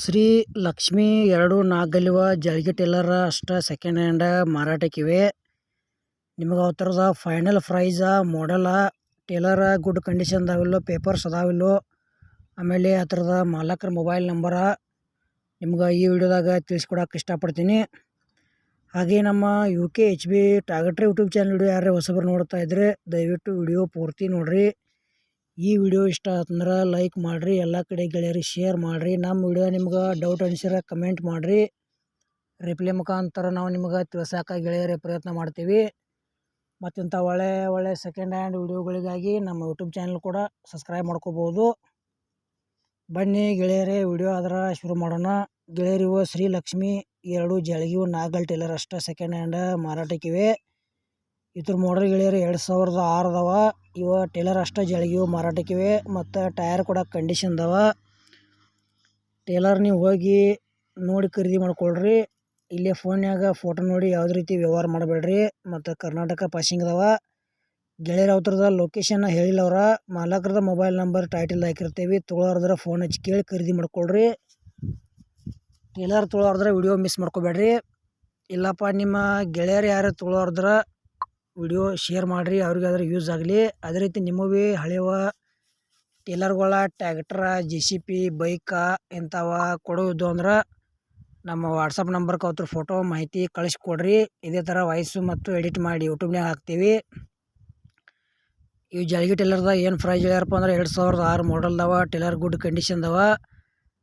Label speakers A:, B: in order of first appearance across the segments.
A: ಶ್ರೀ ಲಕ್ಷ್ಮಿ ಎರಡು ನಾಗಲಿವ ಜಳ್ಗಿ ಟೇಲರ್ ಅಷ್ಟ ಸೆಕೆಂಡ್ ಹ್ಯಾಂಡ್ ಮಾರಾಟಕ್ಕಿವೆ. ನಿಮಗೆ ಆ ಥರದ ಫೈನಲ್ ಪ್ರೈಸ ಮಾಡಲ ಟೇಲರ ಗುಡ್ ಕಂಡೀಷನ್ ಅದಾವಿಲ್ಲೋ ಪೇಪರ್ಸ್ ಅದಾವಿಲ್ಲೋ, ಆಮೇಲೆ ಆ ಥರದ ಮಾಲಕರ ಮೊಬೈಲ್ ನಂಬರ ನಿಮ್ಗೆ ಈ ವಿಡಿಯೋದಾಗ ತಿಳಿಸ್ಕೊಡಕ್ಕೆ ಇಷ್ಟಪಡ್ತೀನಿ. ಹಾಗೆ ನಮ್ಮ ಯು ಕೆ ಎಚ್ ಬಿ ಟಾಗಟ್ರಿ ಯೂಟ್ಯೂಬ್ ಚಾನಲ್ ವಿಡಿಯೋ ಯಾರೇ ಹೊಸಬ್ರು ನೋಡ್ತಾ ಇದ್ದರೆ ದಯವಿಟ್ಟು ವಿಡಿಯೋ ಪೂರ್ತಿ ನೋಡಿರಿ. ಈ ವಿಡಿಯೋ ಇಷ್ಟ ಆತಂದ್ರೆ ಲೈಕ್ ಮಾಡಿರಿ, ಎಲ್ಲ ಕಡೆ ಗೆಳೆಯರಿಗೆ ಶೇರ್ ಮಾಡಿರಿ. ನಮ್ಮ ವಿಡಿಯೋ ನಿಮ್ಗೆ ಡೌಟ್ ಅನಿಸಿರ ಕಮೆಂಟ್ ಮಾಡಿರಿ. ರಿಪ್ಲೈ ಮುಖಾಂತರ ನಾವು ನಿಮ್ಗೆ ತಿಳ್ಸೋಕೆ ಗೆಳೆಯರೇ ಪ್ರಯತ್ನ ಮಾಡ್ತೀವಿ. ಮತ್ತಿಂಥ ಒಳ್ಳೆ ಒಳ್ಳೆ ಸೆಕೆಂಡ್ ಹ್ಯಾಂಡ್ ವಿಡಿಯೋಗಳಿಗಾಗಿ ನಮ್ಮ ಯೂಟ್ಯೂಬ್ ಚಾನಲ್ ಕೂಡ ಸಬ್ಸ್ಕ್ರೈಬ್ ಮಾಡ್ಕೋಬೋದು. ಬನ್ನಿ ಗೆಳೆಯರೇ, ವಿಡಿಯೋ ಅದರ ಶುರು ಮಾಡೋಣ. ಗೆಳೆಯರಿವು ಶ್ರೀ ಲಕ್ಷ್ಮಿ ಎರಡು ಜಳಗಿವು ನಾಗಲ್ ಟೇಲರ್ ಅಷ್ಟೇ ಸೆಕೆಂಡ್ ಹ್ಯಾಂಡ್ ಮಾರಾಟಕ್ಕಿವೆ. ಇದ್ರ ಮೋಡಲ್ ಗೆಳೆಯರು ಎರಡು ಸಾವಿರದ ಆರು ಇವ ಟೇಲರ್ ಅಷ್ಟೇ ಜಳಗಿವು ಮಾರಾಟಕ್ಕಿವೆ, ಮತ್ತು ಟಯರ್ ಕೂಡ ಕಂಡೀಷನ್ ಅದಾವ ಟೇಲರ್ ನೀವು ಹೋಗಿ ನೋಡಿ ಖರೀದಿ ಮಾಡ್ಕೊಳ್ರಿ, ಇಲ್ಲೇ ಫೋನ್ಯಾಗ ಫೋಟೋ ನೋಡಿ ಯಾವುದೇ ರೀತಿ ವ್ಯವಹಾರ ಮಾಡಬೇಡ್ರಿ, ಮತ್ತು ಕರ್ನಾಟಕ ಪಾಸಿಂಗ್ ಅದಾವ ಗೆಳೆಯರ ಅವ್ರದ ಲೊಕೇಶನ್ ಹೇಳಿಲ್ಲ ಅವ್ರ, ಮಾಲಕರದ ಮೊಬೈಲ್ ನಂಬರ್ ಟೈಟಲ್ ಹಾಕಿರ್ತೀವಿ, ತೊಗೊಳೋರ್ದ್ರ ಫೋನ್ ಹಚ್ಚಿ ಕೇಳಿ ಖರೀದಿ ಮಾಡ್ಕೊಳ್ರಿ. ಟೇಲರ್ ತೊಳೋರ್ದ್ರೆ ವಿಡಿಯೋ ಮಿಸ್ ಮಾಡ್ಕೋಬೇಡ್ರಿ. ಇಲ್ಲಪ್ಪ, ನಿಮ್ಮ ಗೆಳೆಯರು ಯಾರು ತೊಗೊಳೋರ್ದ್ರ ವಿಡಿಯೋ ಶೇರ್ ಮಾಡಿರಿ, ಅವ್ರಿಗಾದ್ರೆ ಯೂಸ್ ಆಗಲಿ. ಅದೇ ರೀತಿ ನಿಮಗೂ ಭೀ ಹಳೆಯ ಟೇಲರ್ಗಳ ಟ್ಯಾಕ್ಟ್ರ ಜೆ ಸಿ ಪಿ ಬೈಕ ಇಂಥವ ಕೊಡೋದು ಅಂದ್ರೆ ನಮ್ಮ ವಾಟ್ಸಪ್ ನಂಬರ್ಗೆ ಅವ್ರ ಫೋಟೋ ಮಾಹಿತಿ ಕಳಿಸ್ಕೊಡ್ರಿ. ಇದೇ ಥರ ವಾಯ್ಸು ಮತ್ತು ಎಡಿಟ್ ಮಾಡಿ ಯೂಟ್ಯೂಬ್ನಾಗ ಹಾಕ್ತೀವಿ. ಇವು ಜಲ್ಗಿ ಟೇಲರ್ದಾಗ ಏನು ಪ್ರೈಸ್ ಹೇಳ್ಯಾರಪ್ಪ ಅಂದ್ರೆ ಎರಡು ಸಾವಿರದ ಆರು ಮಾಡಲ್ದವ ಟೇಲರ್ ಗುಡ್ ಕಂಡೀಷನ್ದವ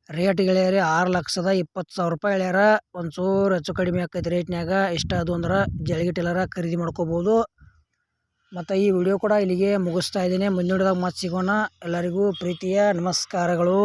A: ರೇಟ್ ಹೇಳ್ಯಾರಿ ಆರು ಲಕ್ಷದ ಇಪ್ಪತ್ತು ಸಾವಿರ ರೂಪಾಯಿ ಹೇಳ್ಯಾರ ಒಂಚೂರು ಹೆಚ್ಚು ಕಡಿಮೆ ಆಕೈತಿ ರೇಟ್ನ್ಯಾಗ. ಇಷ್ಟ ಅದು ಅಂದ್ರೆ ಜಲ್ಗಿ ಟೇಲರ ಖರೀದಿ ಮಾಡ್ಕೋಬೋದು. ಮತ್ತು ಈ ವಿಡಿಯೋ ಕೂಡ ಇಲ್ಲಿಗೆ ಮುಗಿಸ್ತಾ ಇದ್ದೀನಿ. ಮುಂದಿನದಾಗ ಮತ್ತೆ ಸಿಗೋಣ. ಎಲ್ಲರಿಗೂ ಪ್ರೀತಿಯ ನಮಸ್ಕಾರಗಳು.